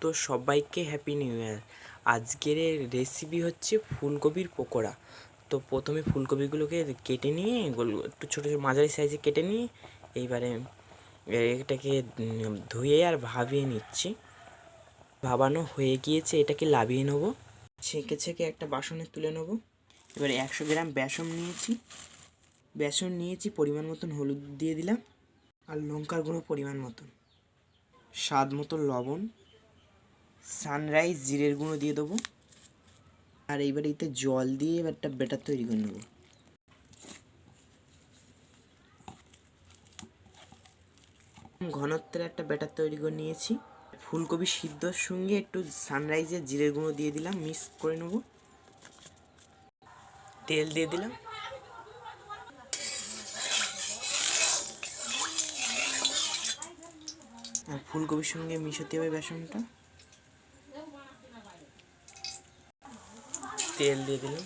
তো সবাইকে happy new year আজকের রেসিপি হচ্ছে ফুলকপির পকোড়া। তো প্রথমে ফুলকপিগুলোকে কেটে নিয়ে গোল, একটু ছোটো ছোটো মাঝারি সাইজে কেটে নিয়ে এইবারে এটাকে ধুয়ে আর ভাবিয়ে নিচ্ছি। ভাবানো হয়ে গিয়েছে, এটাকে লাভিয়ে নেব। ছেঁকে ছেঁকে একটা বাসনে তুলে নেব। এবারে একশো গ্রাম বেসন নিয়েছি। বেসন নিয়েছি, পরিমাণ মতন হলুদ দিয়ে দিলাম। আর লঙ্কার গুঁড়ো পরিমাণ মতন। স্বাদ মতো লবণ। সানরাইজ জিরের গুঁড়ো দিয়ে দেবো। আর এইবার এতে জল দিয়ে এবার একটা বেটার তৈরি করে নেব। ঘনত্বের একটা ব্যাটার তৈরি করে নিয়েছি। ফুলকপি সিদ্ধর সঙ্গে একটু সানরাইজের জিরের গুঁড়ো দিয়ে দিলাম মিক্স করে নেব। তেল দিয়ে দিলাম। আর ফুলকপির সঙ্গে মিশাতে হবে বেসনটা। তেল দিয়ে দিলাম।